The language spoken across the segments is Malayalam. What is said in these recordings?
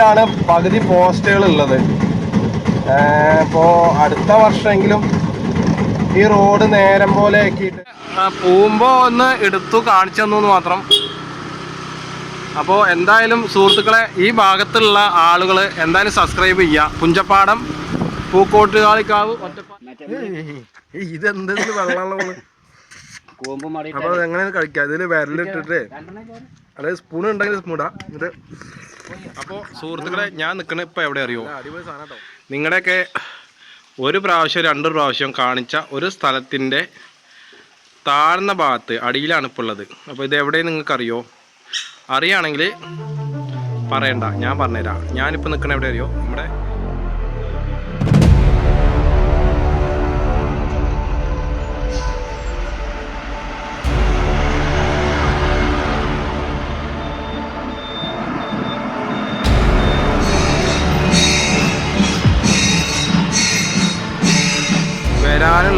റോഡിലാണ് പകുതി പോസ്റ്റുകൾ ഉള്ളത്. ഇപ്പോൾ അടുത്ത വർഷമെങ്കിലും ഈ റോഡ് നേരം പോലെ ആക്കിയിട്ട് പോകുമ്പോൾ ഒന്ന് എടുത്തു കാണിച്ചു തന്നു മാത്രം. അപ്പോൾ എന്തായാലും സുഹൃത്തുക്കളെ ഈ ഭാഗത്തുള്ള ആളുകൾ എന്തായാലും സബ്സ്ക്രൈബ് ചെയ്യുക പുഞ്ചപ്പാടം പൂക്കോട്ടുകാളിക്കാവ് ഇതെന്ത് വെള്ളമുള്ള കൂമ്പ് മടി അപ്പോൾ എങ്ങനെ കഴിക്കാം ഇതിൽ വിരലിട്ടിട്ട് അതായത് സ്പൂൺ ഉണ്ടെങ്കിൽ സ്പൂൺ ഇടാം. ഇത് അപ്പോൾ സുഹൃത്തുക്കളെ ഞാൻ നിൽക്കണ ഇപ്പൊ എവിടെ അറിയോ? നിങ്ങളുടെയൊക്കെ ഒരു പ്രാവശ്യം രണ്ട് പ്രാവശ്യം കാണിച്ച ഒരു സ്ഥലത്തിന്റെ താഴ്ന്ന ഭാഗത്ത് അടിയിലാണ് ഇപ്പോൾ ഉള്ളത്. അപ്പോൾ ഇത് എവിടെ നിങ്ങൾക്കറിയോ? അറിയാണെങ്കിൽ പറയണ്ട. ഞാൻ പറഞ്ഞുതരാം. ഞാനിപ്പോൾ നിൽക്കണ എവിടെ അറിയോ? നമ്മുടെ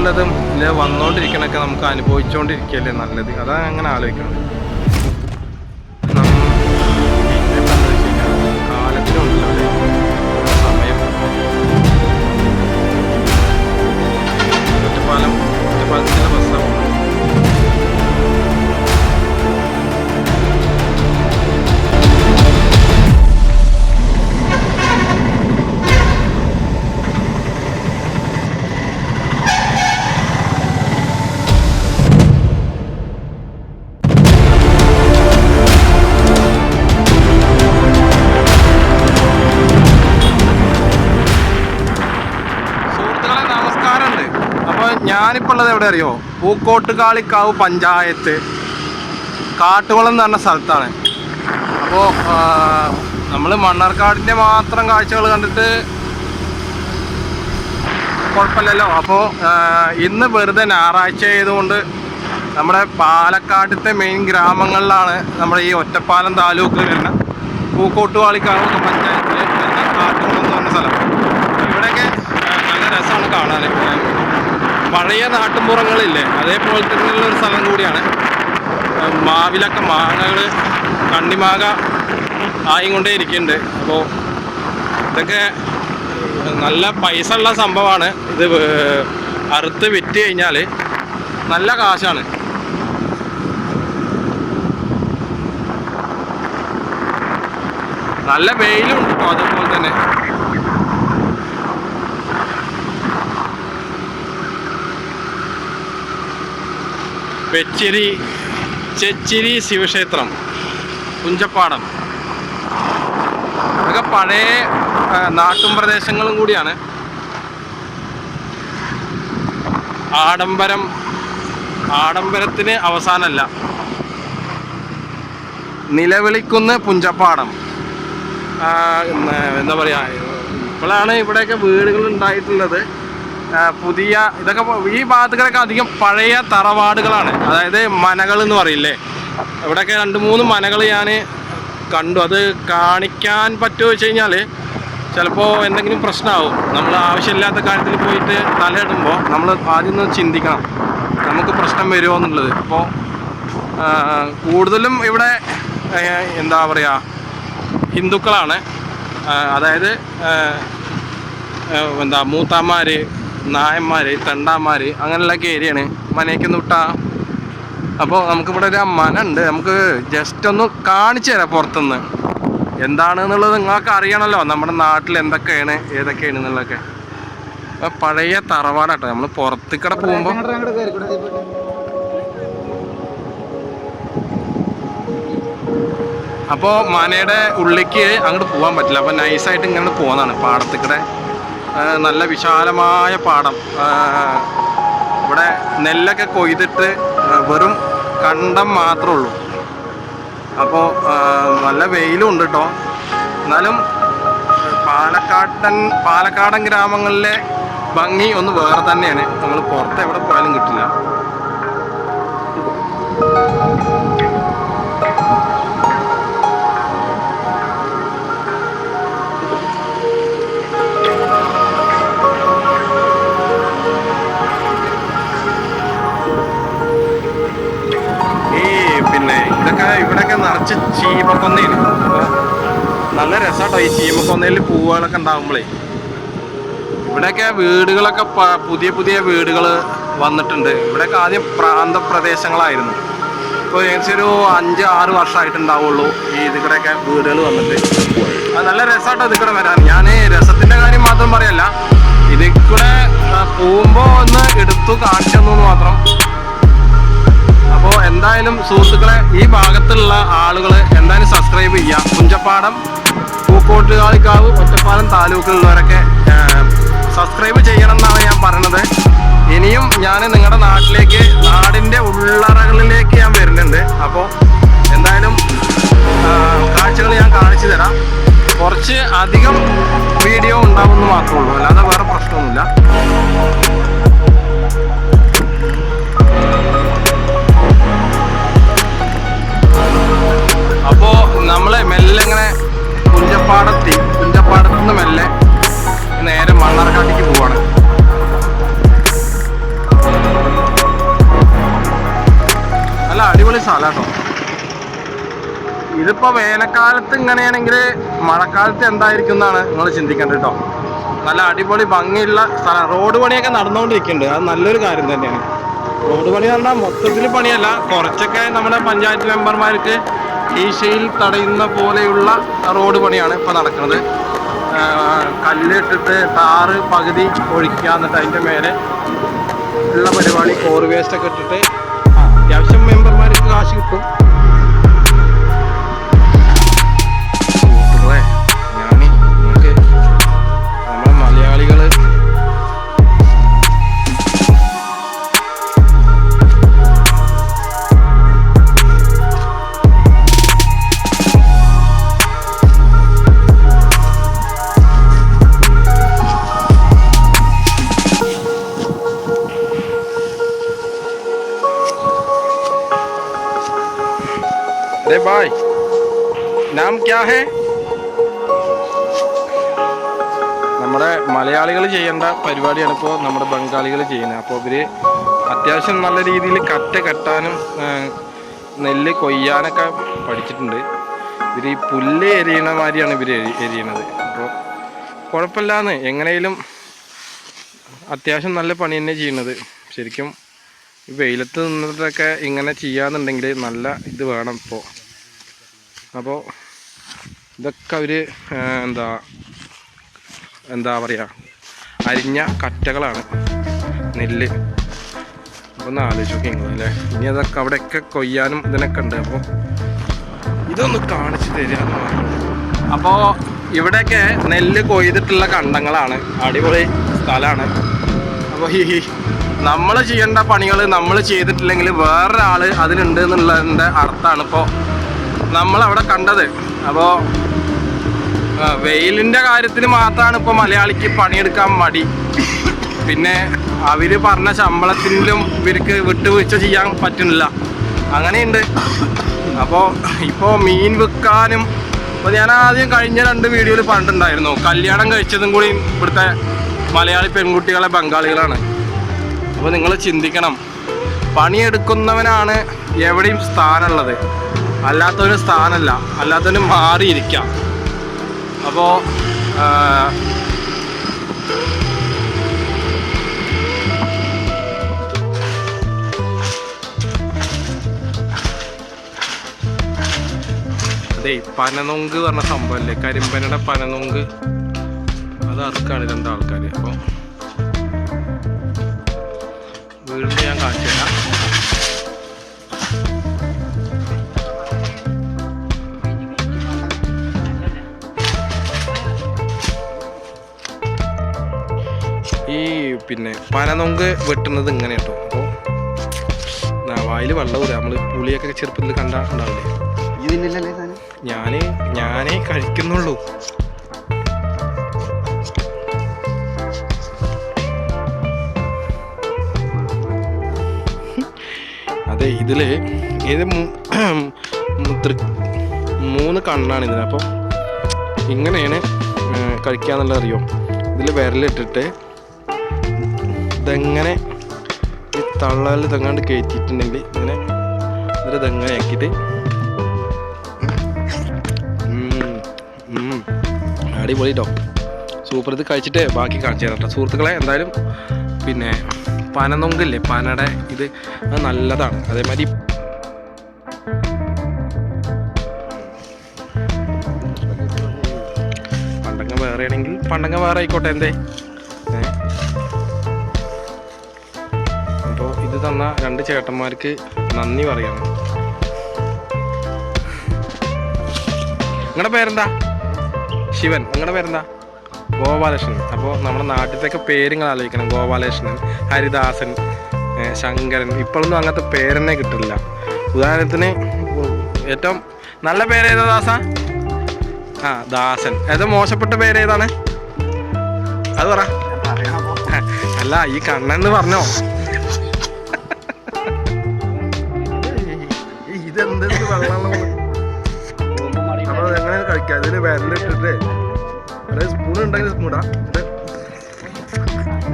വരാനുള്ളതും ഇല്ല വന്നുകൊണ്ടിരിക്കണൊക്കെ നമുക്ക് അനുഭവിച്ചുകൊണ്ടിരിക്കുകയല്ലേ നല്ലത്? അതാണ് അങ്ങനെ ആലോചിക്കുന്നത് ഉള്ളത് എവിടെ അറിയോ? പൂക്കോട്ടുകാളിക്കാവ് പഞ്ചായത്ത്. കാട്ടുകുളം എന്ന് പറഞ്ഞ സ്ഥലത്താണ്. അപ്പോൾ നമ്മൾ മണ്ണാർക്കാടിന്റെ മാത്രം കാഴ്ചകൾ കണ്ടിട്ട് കുഴപ്പമില്ലല്ലോ. അപ്പോൾ ഇന്ന് വെറുതെ ഞായറാഴ്ച ആയതുകൊണ്ട് നമ്മുടെ പാലക്കാട്ടത്തെ മെയിൻ ഗ്രാമങ്ങളിലാണ് നമ്മുടെ ഈ ഒറ്റപ്പാലം താലൂക്ക് വരുന്ന പൂക്കോട്ടുവാളിക്കാവ് പഞ്ചായത്തിൽ കാട്ടുകുളം എന്ന് പറഞ്ഞ സ്ഥലം. ഇവിടെയൊക്കെ നല്ല രസമാണ് കാണാൻ പഴയ നാട്ടുമ്പുറങ്ങളില്ലേ? അതേപോലെ തന്നെയുള്ള ഒരു സ്ഥലം കൂടിയാണ്. മാവിലൊക്കെ മാങ്ങകൾ കണ്ണിമാങ്ങ ആയും കൊണ്ടേ ഇരിക്കുന്നുണ്ട്. അപ്പോൾ ഇതൊക്കെ നല്ല പൈസ ഉള്ള സംഭവമാണ്. ഇത് അറുത്ത് വിറ്റ് കഴിഞ്ഞാൽ നല്ല കാശാണ്. നല്ല വെയിലും ഉണ്ട് കേട്ടോ അതുപോലെ തന്നെ. വെച്ചിരി ചെച്ചിരി ശിവക്ഷേത്രം കുഞ്ചപ്പാടം. ഇതൊക്കെ പഴയ നാട്ടും പ്രദേശങ്ങളും കൂടിയാണ്. ആഡംബരം ആഡംബരത്തിന് അവസാനമല്ല നിലവിളിക്കുന്ന പുഞ്ചപ്പാടം എന്താ പറയുക ഇപ്പോഴാണ് ഇവിടെയൊക്കെ വീടുകൾ ഉണ്ടായിട്ടുള്ളത്. പുതിയ ഇതൊക്കെ ഈ ഭാഗത്തുകളൊക്കെ അധികം പഴയ തറവാടുകളാണ്. അതായത് മനകൾ എന്ന് പറയില്ലേ? ഇവിടെയൊക്കെ രണ്ട് മൂന്ന് മനകൾ ഞാൻ കണ്ടു. അത് കാണിക്കാൻ പറ്റുമോ വെച്ച് കഴിഞ്ഞാൽ ചിലപ്പോൾ എന്തെങ്കിലും പ്രശ്നമാവും. നമ്മൾ ആവശ്യമില്ലാത്ത കാര്യത്തിൽ പോയിട്ട് തലയിടുമ്പോൾ നമ്മൾ ആദ്യം ഒന്ന് ചിന്തിക്കണം. നമുക്ക് പ്രശ്നം വരുമോ എന്നുള്ളത്. അപ്പോൾ കൂടുതലും ഇവിടെ എന്താ പറയുക ഹിന്ദുക്കളാണ്. അതായത് എന്താ മൂത്താന്മാർ നായന്മാർ തെണ്ടാന്മാർ അങ്ങനെയുള്ളൊക്കെ ഏരിയയാണ്. മനയ്ക്ക് വിട്ടാ. അപ്പോൾ നമുക്കിവിടെ ഒരു മന ഉണ്ട് നമുക്ക് ജസ്റ്റ് ഒന്ന് കാണിച്ചു തരാം പുറത്തുനിന്ന്. എന്താണ് എന്നുള്ളത് നിങ്ങൾക്ക് അറിയണമല്ലോ നമ്മുടെ നാട്ടിൽ എന്തൊക്കെയാണ് ഏതൊക്കെയാണ് എന്നുള്ളതൊക്കെ. അപ്പൊ പഴയ തറവാടാട്ടോ. നമ്മൾ പുറത്തേക്കടെ പോകുമ്പോൾ അപ്പോൾ മനയുടെ ഉള്ളിലേക്ക് അങ്ങോട്ട് പോകാൻ പറ്റില്ല. അപ്പോൾ നൈസായിട്ട് ഇങ്ങനെ പോകുന്നതാണ് പാടത്തേക്കൂടെ നല്ല വിശാലമായ പാടം. ഇവിടെ നെല്ലൊക്കെ കൊയ്തിട്ട് വെറും കണ്ടം മാത്രമേ ഉള്ളൂ. അപ്പോൾ നല്ല വെയിലും ഉണ്ട് കേട്ടോ എന്നാലും പാലക്കാട്ടൻ പാലക്കാടൻ ഗ്രാമങ്ങളിലെ ഭംഗി ഒന്ന് വേറെ തന്നെയാണ്. നമ്മൾ പുറത്ത് എവിടെ പോയാലും കിട്ടില്ല. നിറച്ച് ചീപക്കൊന്നയാണ് നല്ല രസമാട്ടോ ഈ ചീമക്കൊന്നയിൽ പൂവുകളൊക്കെ ഉണ്ടാകുമ്പോഴേ ഇവിടെയൊക്കെ വീടുകളൊക്കെ പുതിയ പുതിയ വീടുകൾ വന്നിട്ടുണ്ട്. ഇവിടെയൊക്കെ ആദ്യം പ്രാന്തപ്രദേശങ്ങളായിരുന്നു. ഇപ്പോൾ ഏകദേശം ഒരു അഞ്ച് ആറ് വർഷമായിട്ടുണ്ടാവുള്ളൂ ഈ ഇതിക്കടെയൊക്കെ വീടുകൾ വന്നിട്ട്. അത് നല്ല രസമാട്ടോ ഇതിക്കടെ കൂടെ വരാൻ. ഞാൻ രസത്തിന്റെ കാര്യം മാത്രം പറയല്ല. ഇതിക്കൂടെ കൂടെ പോകുമ്പോൾ ഒന്ന് എടുത്തു കാണിച്ചെന്നു മാത്രം. അപ്പോൾ എന്തായാലും സുഹൃത്തുക്കളെ ഈ ഭാഗത്തുള്ള ആളുകൾ എന്തായാലും സബ്സ്ക്രൈബ് ചെയ്യുക കുഞ്ചപ്പാടം പൂക്കോട്ടുകാളിക്കാവ് ഒറ്റപ്പാലം താലൂക്കിലുള്ളവരൊക്കെ സബ്സ്ക്രൈബ് ചെയ്യണം എന്നാണ് ഞാൻ പറഞ്ഞത്. ഇനിയും ഞാൻ നിങ്ങളുടെ നാട്ടിലേക്ക് നാടിന്റെ ഇങ്ങനെയാണെങ്കിൽ മഴക്കാലത്ത് എന്തായിരിക്കും എന്നാണ് നിങ്ങൾ ചിന്തിക്കേണ്ടത് കേട്ടോ നല്ല അടിപൊളി ഭംഗിയുള്ള സ്ഥലം റോഡ് പണിയൊക്കെ നടന്നുകൊണ്ടിരിക്കുന്നുണ്ട്. അത് നല്ലൊരു കാര്യം തന്നെയാണ്. റോഡ് പണി പറഞ്ഞാൽ മൊത്തത്തിൽ പണിയല്ല. കുറച്ചൊക്കെ നമ്മുടെ പഞ്ചായത്ത് മെമ്പർമാർക്ക് ഈശയിൽ തടയുന്ന പോലെയുള്ള റോഡ് പണിയാണ് ഇപ്പോൾ നടക്കുന്നത്. കല്ലിട്ടിട്ട് ടാറ് പകുതി ഒഴിക്കുക എന്നിട്ട് അതിന്റെ മേലെ ഉള്ള പരിപാടി കോർ വേസ്റ്റ് ഒക്കെ ഇട്ടിട്ട് അത്യാവശ്യം മെമ്പർമാർക്ക് കാശ് കിട്ടും. अरे भाई नाम क्या है നമ്മുടെ മലയാളികൾ ചെയ്യേണ്ട പരിപാടിയാണ് ഇപ്പോൾ നമ്മുടെ ബംഗാളികൾ ചെയ്യുന്നത് അപ്പോൾ ഇവർ അത്യാവശ്യം നല്ല രീതിയിൽ കറ്റ കെട്ടാനും ആ, നെല്ല് കൊയ്യാനൊക്കെ പഠിച്ചിട്ടുണ്ട് ഇവർ ഈ പുല്ല് എരിയണ മാതിരിയാണ് ഇവർ എരിയണത് അപ്പോൾ കുഴപ്പമില്ലാന്ന് എങ്ങനെയും അത്യാവശ്യം നല്ല പണി തന്നെ ചെയ്യുന്നത് ശരിക്കും ഈ വെയിലത്ത് നിന്നിട്ടൊക്കെ ഇങ്ങനെ ചെയ്യാന്നുണ്ടെങ്കിൽ നല്ല ഇത് വേണം ഇപ്പോൾ അപ്പോൾ ഇതൊക്കെ അവർ എന്താ എന്താ പറയുക അരിഞ്ഞ കറ്റകളാണ് നെല്ല്. ഒന്ന് ആലോചിച്ച് നോക്കി നിങ്ങൾ അല്ലേ? ഇനി അതൊക്കെ അവിടെയൊക്കെ കൊയ്യാനും ഇതിനൊക്കെ ഉണ്ട്. അപ്പോൾ ഇതൊന്ന് കാണിച്ചു തരിക അപ്പോൾ ഇവിടെയൊക്കെ നെല്ല് കൊയ്തിട്ടുള്ള കണ്ടങ്ങളാണ്. അടിപൊളി സ്ഥലമാണ്. അപ്പോൾ ഈ നമ്മൾ ചെയ്യേണ്ട പണികൾ നമ്മൾ ചെയ്തിട്ടില്ലെങ്കിൽ വേറൊരാൾ അതിനുണ്ട് എന്നുള്ളതിന്റെ അർത്ഥമാണ് ഇപ്പോൾ നമ്മളവിടെ കണ്ടത്. അപ്പോൾ വെയിലിന്റെ കാര്യത്തിൽ മാത്രമാണ് ഇപ്പോൾ മലയാളിക്ക് പണിയെടുക്കാൻ മടി. പിന്നെ അവർ പറഞ്ഞ ശമ്പളത്തിലും ഇവർക്ക് വിട്ടുവീഴ്ച ചെയ്യാൻ പറ്റുന്നില്ല. അങ്ങനെയുണ്ട്. അപ്പോൾ ഇപ്പോൾ മീൻ വിൽക്കാനും ഇപ്പോൾ ഞാൻ ആദ്യം കഴിഞ്ഞ രണ്ട് വീഡിയോയിൽ പറഞ്ഞിട്ടുണ്ടായിരുന്നു. കല്യാണം കഴിച്ചതും കൂടി ഇവിടുത്തെ മലയാളി പെൺകുട്ടികളെ ബംഗാളികളാണ്. അപ്പോൾ നിങ്ങൾ ചിന്തിക്കണം. പണിയെടുക്കുന്നവനാണ് എവിടെയും സ്ഥാനമുള്ളത്. അല്ലാത്തവന് സ്ഥാനമല്ല അല്ലാത്തവന് മാറിയിരിക്കാം. അപ്പോൾ അതെ പനനൊങ്ക് പറഞ്ഞ സംഭവമല്ലേ കരിമ്പനയുടെ പനനൊങ്ക്. അത് അറുക്കാണ് രണ്ടാൾക്കാർ അപ്പോൾ വീടിന് ഞാൻ കാണിച്ചു തരാം പിന്നെ പനനൊങ്ക് വെട്ടുന്നത് ഇങ്ങനെ കേട്ടോ. അപ്പോൾ വായിൽ വെള്ളം കൂടെ നമ്മൾ പുളിയൊക്കെ ചെറുപ്പത്തിൽ സാധനം? ഞാൻ ഞാനേ കഴിക്കുന്നുള്ളൂ. അതെ ഇതിൽ ഇത് മൂന്ന് കണ്ണാണ് ഇതിന്. അപ്പം ഇങ്ങനെയാണ് കഴിക്കാന്നുള്ളത് അറിയോ ഇതിൽ വിരലിട്ടിട്ട് ഇതെങ്ങനെ ഈ തള്ളലിൽ ഇതെങ്ങാണ്ട് കയറ്റിയിട്ടുണ്ടെങ്കിൽ ഇങ്ങനെ ഇതൊരു ഇതെങ്ങനെ ആക്കിയിട്ട്. അടിപൊളി കേട്ടോ സൂപ്പർ. ഇത് കഴിച്ചിട്ട് ബാക്കി കാണിച്ചു തരാം കേട്ടോ സുഹൃത്തുക്കളെ എന്തായാലും പിന്നെ പനനൊങ്കില്ലേ? പനയുടെ ഇത് നല്ലതാണ്. അതേമാതിരി പണ്ടങ്ങ വേറെ ആണെങ്കിൽ പണ്ടങ്ങ വേറെ ആയിക്കോട്ടെ എന്തേ? തന്ന രണ്ട് ചേട്ടന്മാർക്ക് നന്ദി പറയണം. നിങ്ങളുടെ പേരെന്താ? ശിവൻ. നിങ്ങളുടെ പേരെന്താ? ഗോപാലകൃഷ്ണൻ. അപ്പോൾ നമ്മുടെ നാട്ടിലത്തെയൊക്കെ പേരുകൾ ആലോചിക്കണം. ഗോപാലകൃഷ്ണൻ ഹരിദാസൻ ശങ്കരൻ. ഇപ്പോഴൊന്നും അങ്ങനത്തെ പേരെന്നെ കിട്ടില്ല. ഉദാഹരണത്തിന് ഏറ്റവും നല്ല പേരേതാ ദാസ? ആ ദാസൻ. ഏറ്റവും മോശപ്പെട്ട പേരേതാണ് അത് പറ. അല്ല ഈ കണ്ണെന്ന് പറഞ്ഞോ? വെള്ളം എങ്ങനെ കഴിക്കാം ഇതിൽ വിരലിട്ടിട്ട് അതായത് സ്പൂൺ ഉണ്ടെങ്കിൽ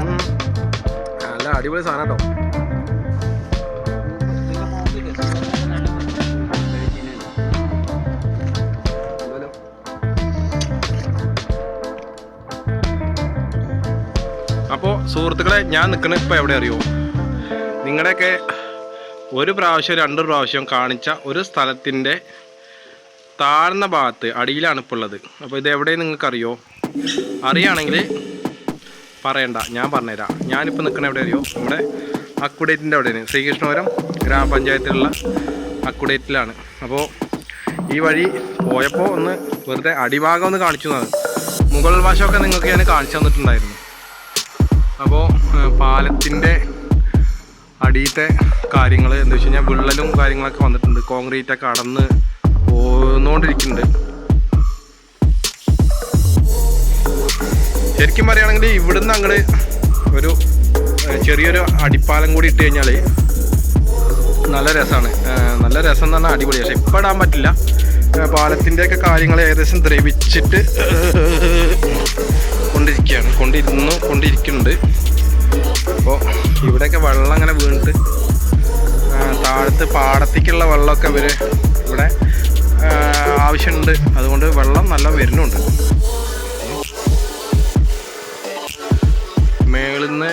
ഉം. നല്ല അടിപൊളി സാധനം കേട്ടോ അപ്പോൾ സുഹൃത്തുക്കളെ ഞാൻ നിൽക്കുന്ന ഇപ്പോൾ എവിടെ അറിയോ നിങ്ങളുടെയൊക്കെ ഒരു പ്രാവശ്യം രണ്ട് പ്രാവശ്യം കാണിച്ച ഒരു സ്ഥലത്തിന്റെ താഴ്ന്ന ഭാഗത്ത് അടിയിലാണ് ഇപ്പോൾ ഉള്ളത്. അപ്പോൾ ഇത് നിങ്ങൾക്കറിയോ? അറിയുകയാണെങ്കിൽ പറയണ്ട. ഞാൻ പറഞ്ഞുതരാം. ഞാനിപ്പോൾ നിൽക്കുന്ന എവിടെ അറിയോ? നമ്മുടെ അക്കുഡേറ്റിന്റെ അവിടെയാണ്. ശ്രീകൃഷ്ണപുരം ഗ്രാമപഞ്ചായത്തിലുള്ള അക്കുഡേറ്റിലാണ്. അപ്പോൾ ഈ വഴി പോയപ്പോൾ ഒന്ന് വെറുതെ അടിഭാഗം ഒന്ന് കാണിച്ചു തന്നത്. മുകൾ വശമൊക്കെ നിങ്ങൾക്ക് ഞാൻ കാണിച്ചു തന്നിട്ടുണ്ടായിരുന്നു. അപ്പോൾ പാലത്തിന്റെ അടിയത്തെ കാര്യങ്ങൾ എന്താ വെച്ച് കഴിഞ്ഞാൽ വിള്ളലും കാര്യങ്ങളൊക്കെ വന്നിട്ടുണ്ട്. കോൺക്രീറ്റ് ഒക്കെ അടന്ന് പോന്നുകൊണ്ടിരിക്കുന്നുണ്ട് ശരിക്കും പറയുകയാണെങ്കിൽ ഇവിടുന്ന് അങ്ങോട്ട് ഒരു ചെറിയൊരു അടിപ്പാലം കൂടി ഇട്ട് കഴിഞ്ഞാൽ നല്ല രസമാണ് നല്ല രസം എന്ന് പറഞ്ഞാൽ അടിപൊളി. പക്ഷെ ഇപ്പം ഇടാൻ പറ്റില്ല. പാലത്തിന്റെ പാലത്തിന്റെയൊക്കെ കാര്യങ്ങൾ ഏകദേശം ദ്രവിച്ചിട്ട് കൊണ്ടിരിക്കുകയാണ്. കൊണ്ടിരുന്നു കൊണ്ടിരിക്കുന്നുണ്ട്. അപ്പോൾ ഇവിടെയൊക്കെ വെള്ളം അങ്ങനെ വീണിട്ട് താഴത്ത് പാടത്തേക്കുള്ള വെള്ളമൊക്കെ ഇവർ ഇവിടെ ആവശ്യമുണ്ട്. അതുകൊണ്ട് വെള്ളം നല്ല വരുന്നുണ്ട്. മേളിൽ നിന്ന്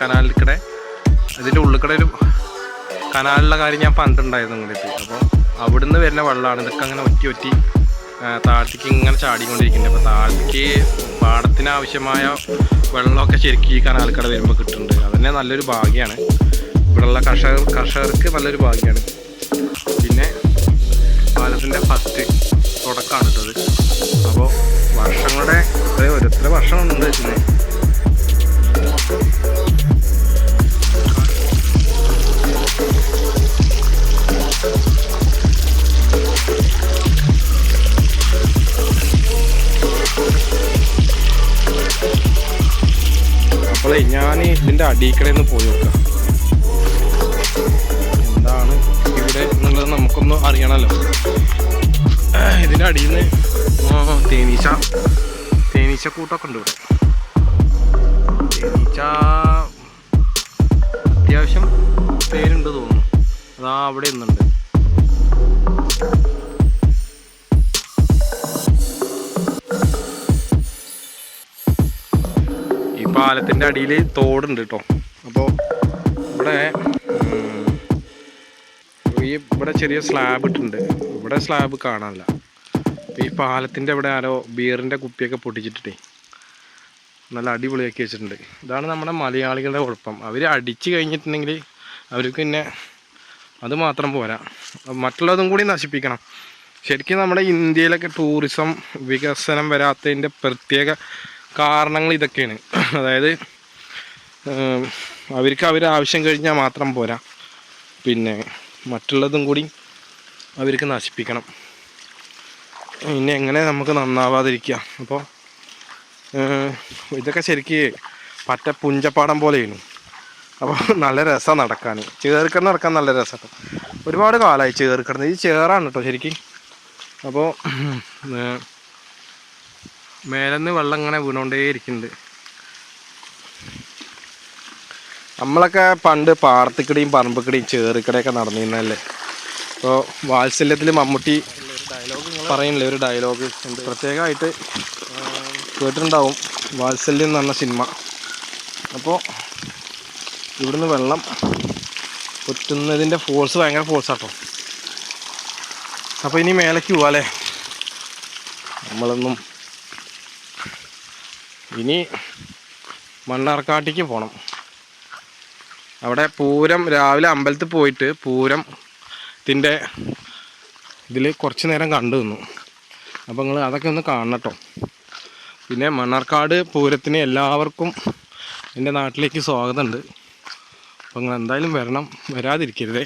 കനാലിൽ കൂടെ ഇതിന്റെ ഉള്ളിൽ കൂടെ ഒരു കനാലിലെ കാര്യം ഞാൻ പണ്ടുണ്ടായിരുന്നു ഇങ്ങോട്ട് അപ്പോൾ അവിടുന്ന് വരുന്ന വെള്ളമാണ്. ഇതൊക്കെ അങ്ങനെ ഒറ്റി ഒറ്റി താഴത്തേക്ക് ഇങ്ങനെ ചാടിക്കൊണ്ടിരിക്കുന്നുണ്ട്. അപ്പോൾ താഴത്തേക്ക് പാടത്തിന് ആവശ്യമായ വെള്ളമൊക്കെ ശരിക്കും ഈ കനാൽക്കട വരുമ്പോൾ കിട്ടുന്നുണ്ട്. അതന്നെ നല്ലൊരു ഭാഗ്യമാണ് ഇവിടെയുള്ള കർഷകർ കർഷകർക്ക് നല്ലൊരു ഭാഗ്യമാണ് പിന്നെ പാലത്തിന്റെ ഫസ്റ്റ് തുടക്കമാണ് അപ്പോൾ വർഷങ്ങളുടെ ഒരു എത്ര വർഷമുണ്ട് ഇതിന് നിന്ന് പോയി നോക്കാം എന്താണ് ഇവിടെ എന്നുള്ളത് നമുക്കൊന്ന് അറിയണമല്ലോ ഇതിന്റെ അടിയിൽ നിന്ന് തേനീച്ച തേനീച്ച കൂട്ടൊക്കെ ഉണ്ട് ഇവിടെ. തേനീച്ച അത്യാവശ്യം പേരുണ്ട് തോന്നുന്നു. അതാ അവിടെ ഇന്നുണ്ട് പാലത്തിന്റെ അടിയിൽ തോടുണ്ട് കേട്ടോ അപ്പോൾ ഇവിടെ ഈ ഇവിടെ ചെറിയ സ്ലാബ് ഇട്ടുണ്ട് ഇവിടെ സ്ലാബ് കാണാനില്ല. ഈ പാലത്തിന്റെ ഇവിടെ ആരോ ബിയറിന്റെ കുപ്പിയൊക്കെ പൊട്ടിച്ചിട്ടേ നല്ല അടിപൊളിയാക്കി വെച്ചിട്ടുണ്ട്. ഇതാണ് നമ്മുടെ മലയാളികളുടെ കുഴപ്പം. അവർ അടിച്ച് കഴിഞ്ഞിട്ടുണ്ടെങ്കിൽ അവർക്ക് പിന്നെ അത് മാത്രം പോരാ. മറ്റുള്ളതും കൂടി നശിപ്പിക്കണം. ശരിക്കും നമ്മുടെ ഇന്ത്യയിലൊക്കെ ടൂറിസം വികസനം വരാത്തതിന്റെ പ്രത്യേക കാരണങ്ങൾ ഇതൊക്കെയാണ്. അതായത് അവർക്ക് അവർ ആവശ്യം കഴിഞ്ഞാൽ മാത്രം പോരാ. പിന്നെ മറ്റുള്ളതും കൂടി അവർക്ക് നശിപ്പിക്കണം. പിന്നെ എങ്ങനെ നമുക്ക് നന്നാവാതിരിക്കുക? അപ്പോൾ ഇതൊക്കെ ശരിക്ക് പറ്റ പുഞ്ചപ്പാടം പോലെയാണ്. അപ്പോൾ നല്ല രസമാണ് നടക്കാൻ. ചേർക്കട നടക്കാൻ നല്ല രസമാണ് ഒരുപാട് കാലമായി ചേർക്കിടന്ന് ഇത് ചേറാണ് കേട്ടോ ശരിക്കും. അപ്പോൾ മേലെന്ന് വെള്ളം ഇങ്ങനെ വീണോണ്ടേ ഇരിക്കുന്നുണ്ട് നമ്മളൊക്കെ പണ്ട് പാടത്തിക്കടയും പറമ്പിക്കടിയും ചേറിക്കടയൊക്കെ നടന്നിരുന്നല്ലേ അപ്പോൾ വാത്സല്യത്തിൽ മമ്മൂട്ടി പറയുന്നില്ലേ ഒരു ഡയലോഗ് പ്രത്യേകമായിട്ട് കേട്ടിട്ടുണ്ടാവും വാത്സല്യം എന്ന് പറഞ്ഞ സിനിമ. അപ്പോൾ ഇവിടുന്ന് വെള്ളം പൊറ്റുന്നതിന്റെ ഫോഴ്സ് ഭയങ്കര ഫോഴ്സാട്ടോ. അപ്പോൾ ഇനി മേലേക്ക് പോവാല്ലേ? നമ്മളൊന്നും ഇനി മണ്ണാർക്കാട്ടിക്ക് പോകണം അവിടെ പൂരം രാവിലെ അമ്പലത്തിൽ പോയിട്ട് പൂരം ത്തിന്റെ ഇതിൽ കുറച്ച് നേരം കണ്ടു നിന്നു. അപ്പോൾ നിങ്ങൾ അതൊക്കെ ഒന്ന് കാണട്ടോ പിന്നെ മണ്ണാർക്കാട് പൂരത്തിന് എല്ലാവർക്കും എന്റെ നാട്ടിലേക്ക് സ്വാഗതമുണ്ട്. അപ്പോൾ നിങ്ങൾ എന്തായാലും വരണം വരാതിരിക്കരുതേ.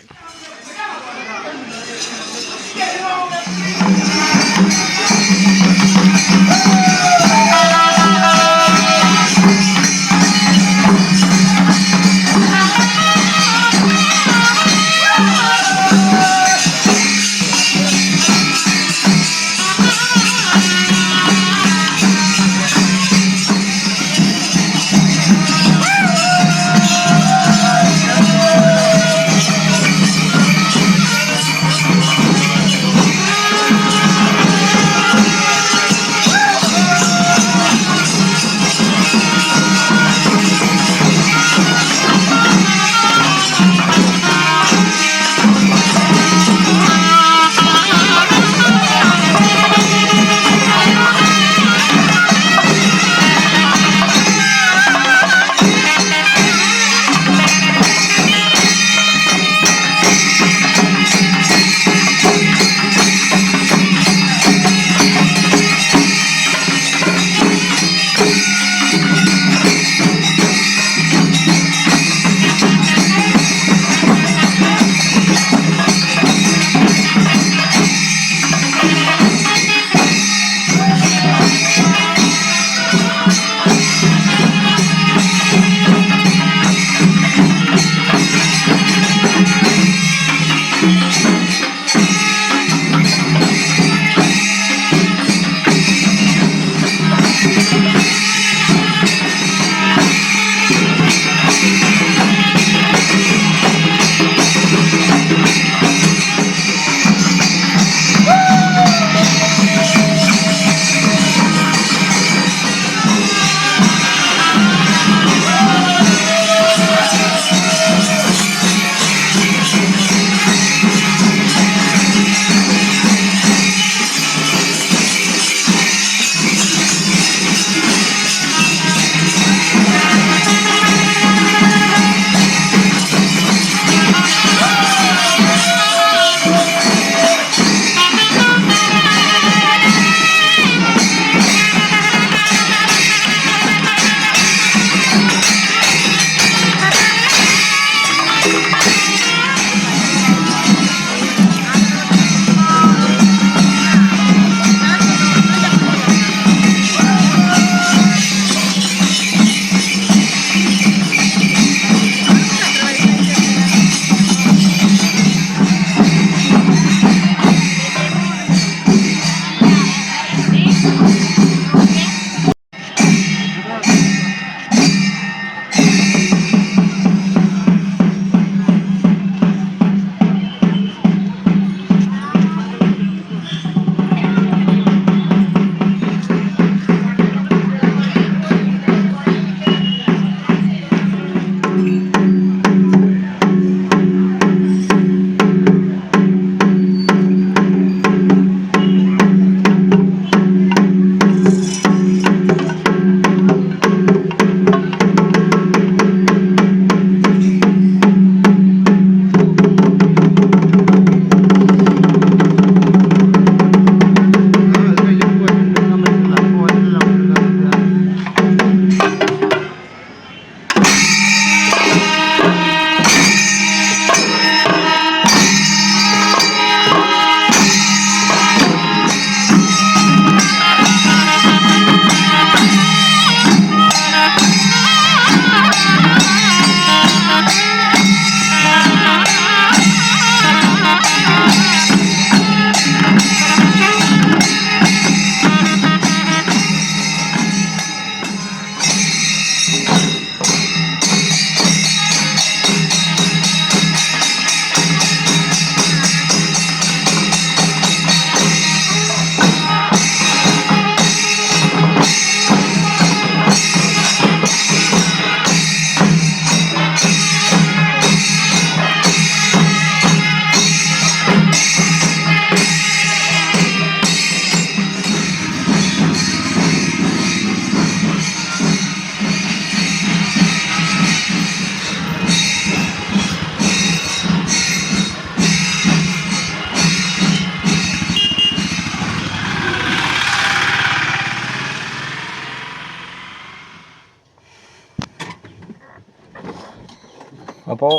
അപ്പോൾ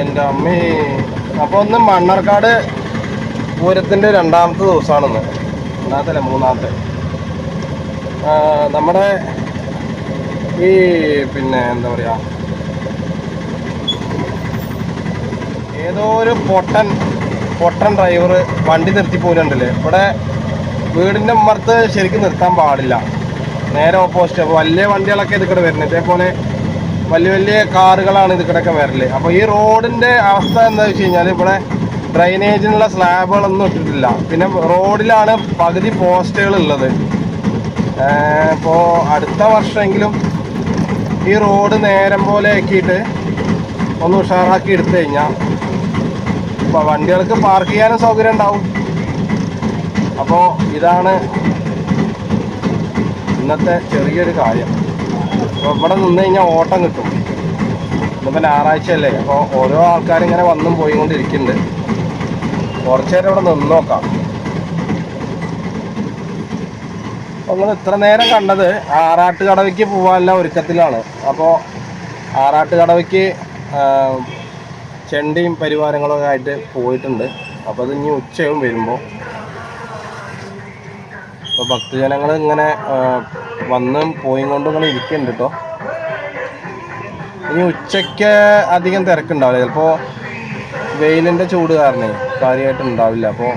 എന്റെ അമ്മേ. അപ്പോൾ ഒന്ന് മണ്ണാർക്കാട് പൂരത്തിന്റെ രണ്ടാമത്തെ ദിവസമാണെന്ന് രണ്ടാമത്തെ മൂന്നാമത്തെ. നമ്മുടെ ഈ പിന്നെ എന്താ പറയുക ഏതോ ഒരു പൊട്ടൻ പൊട്ടൻ ഡ്രൈവർ വണ്ടി നിർത്തി പോലുണ്ടല്ലേ ഇവിടെ വീടിന്റെ അമ്മർത്ത് ശരിക്കും നിർത്താൻ പാടില്ല. നേരെ ഓപ്പോസിറ്റ് അപ്പോൾ വലിയ വണ്ടികളൊക്കെ ഇതിക്കടെ വരുന്നത് ഇതേപോലെ വലിയ വലിയ കാറുകളാണ് ഇതിക്കടൊക്കെ വരൽ. അപ്പോൾ ഈ റോഡിന്റെ അവസ്ഥ എന്താ വെച്ച് കഴിഞ്ഞാൽ ഇവിടെ ഡ്രൈനേജിനുള്ള സ്ലാബുകളൊന്നും ഇട്ടിട്ടില്ല. പിന്നെ റോഡിലാണ് പകുതി പോസ്റ്റുകൾ ഉള്ളത്. ഇപ്പോൾ അടുത്ത വർഷമെങ്കിലും ഈ റോഡ് നേരം പോലെ ആക്കിയിട്ട് ഒന്ന് ഉഷാറാക്കി എടുത്തു കഴിഞ്ഞാൽ വണ്ടികൾക്ക് പാർക്ക് ചെയ്യാനും സൗകര്യം ഉണ്ടാവും. അപ്പോൾ ഇതാണ് ഇന്നത്തെ ചെറിയൊരു കാര്യം. അപ്പോൾ ഇവിടെ നിന്ന് കഴിഞ്ഞാൽ ഓട്ടം കിട്ടും. ഇന്നിപ്പോൾ ഞായറാഴ്ച അല്ലേ? അപ്പോൾ ഓരോ ആൾക്കാരും ഇങ്ങനെ വന്നും പോയി കൊണ്ടിരിക്കുന്നുണ്ട് കുറച്ച് നേരം ഇവിടെ നിന്ന് നോക്കാം. നിങ്ങൾ ഇത്ര നേരം കണ്ടത് ആറാട്ട് കടവയ്ക്ക് പോകാനുള്ള ഒരുക്കത്തിലാണ്. അപ്പോൾ ആറാട്ട് കടവയ്ക്ക് ചെണ്ടിയും പരിവാരങ്ങളൊക്കെ ആയിട്ട് പോയിട്ടുണ്ട്. അപ്പോൾ അത് ഇനി ഉച്ചയും വരുമ്പോൾ അപ്പോൾ ഭക്തജനങ്ങൾ ഇങ്ങനെ വന്നും പോയും കൊണ്ടും ഇങ്ങനെ ഇരിക്കുന്നുണ്ട് കേട്ടോ ഇനി ഉച്ചയ്ക്ക് അധികം തിരക്കുണ്ടാവില്ല. ചിലപ്പോൾ വെയിലിന്റെ ചൂട് കാരണേ കാര്യമായിട്ട് ഉണ്ടാവില്ല. അപ്പോൾ